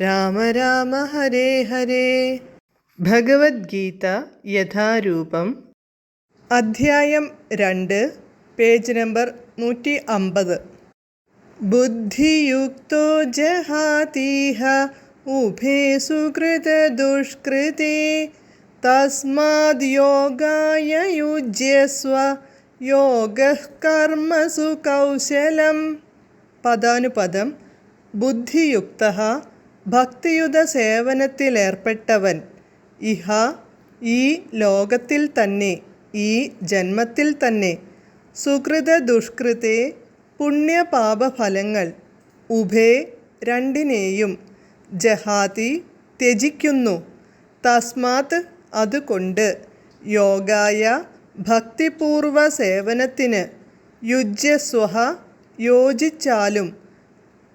രാമ രാമ ഹരേ ഹരേ. ഭഗവത്ഗീത യഥാരൂപം. അധ്യായം രണ്ട് page number നൂറ്റി അമ്പത് ബുദ്ധിയുക്തോ ജഹാതീഹ ഉഭേ സുകൃത ദുഷ്കൃതി. തസ്മാത് യോഗായ യുജ്യസ്വ യോഗ കർമ്മസു കൗശലം പദാനുപദം ബുദ്ധിയുക്ത ഭക്തിയുത സേവനത്തിലേർപ്പെട്ടവൻ ഇഹ ഈ ലോകത്തിൽ തന്നെ ഈ ജന്മത്തിൽ തന്നെ. സുകൃത ദുഷ്കൃതേ പുണ്യപാപഫലങ്ങൾ ഉഭേ രണ്ടിനെയും ജഹാതി ത്യജിക്കുന്നു. തസ്മാത് അതുകൊണ്ട് യോഗായ ഭക്തിപൂർവ സേവനത്തിന് യുജ്യസ്വഹ യോജിച്ചാലും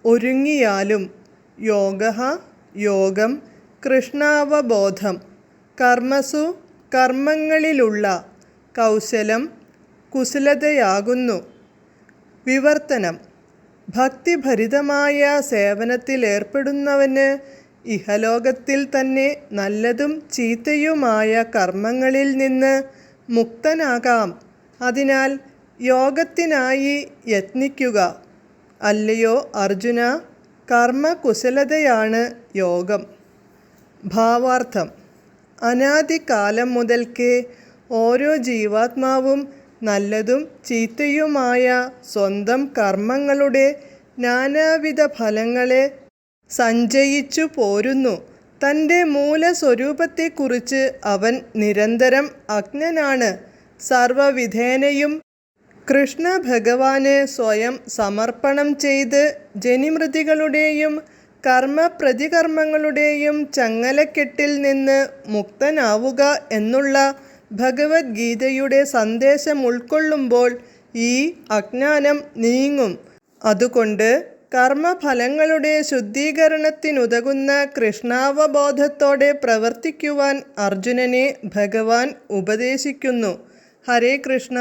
ഒരുങ്ങിയാലും യോഗ യോഗം കൃഷ്ണാവബോധം കർമ്മസു കർമ്മങ്ങളിലുള്ള കൗശലം കുശലതയാകുന്നു. വിവർത്തനം. ഭക്തിഭരിതമായ സേവനത്തിലേർപ്പെടുന്നവന് ഇഹലോകത്തിൽ തന്നെ നല്ലതും ചീത്തയുമായ കർമ്മങ്ങളിൽ നിന്ന് മുക്തനാകാം. അതിനാൽ യോഗത്തിനായി യത്നിക്കുക. അല്ലയോ അർജുന? കർമ്മകുശലതയാണ് യോഗം. ഭാവാർത്ഥം. അനാദികാലം മുതൽക്കേ ഓരോ ജീവാത്മാവും നല്ലതും ചീത്തയുമായ സ്വന്തം കർമ്മങ്ങളുടെ നാനാവിധ ഫലങ്ങളെ സഞ്ചയിച്ചു പോരുന്നു. തന്റെ മൂലസ്വരൂപത്തെക്കുറിച്ച് അവൻ നിരന്തരം അജ്ഞനാണ്. സർവവിധേനയും കൃഷ്ണ ഭഗവാന് സ്വയം സമർപ്പണം ചെയ്ത് ജനിമൃതികളുടെയും കർമ്മപ്രതികർമ്മങ്ങളുടെയും ചങ്ങലക്കെട്ടിൽ നിന്ന് മുക്തനാവുക എന്നുള്ള ഭഗവത്ഗീതയുടെ സന്ദേശം ഉൾക്കൊള്ളുമ്പോൾ ഈ അജ്ഞാനം നീങ്ങും. അതുകൊണ്ട് കർമ്മഫലങ്ങളുടെ ശുദ്ധീകരണത്തിനുതകുന്ന കൃഷ്ണാവബോധത്തോടെ പ്രവർത്തിക്കുവാൻ അർജുനനെ ഭഗവാൻ ഉപദേശിക്കുന്നു. ഹരേ കൃഷ്ണ.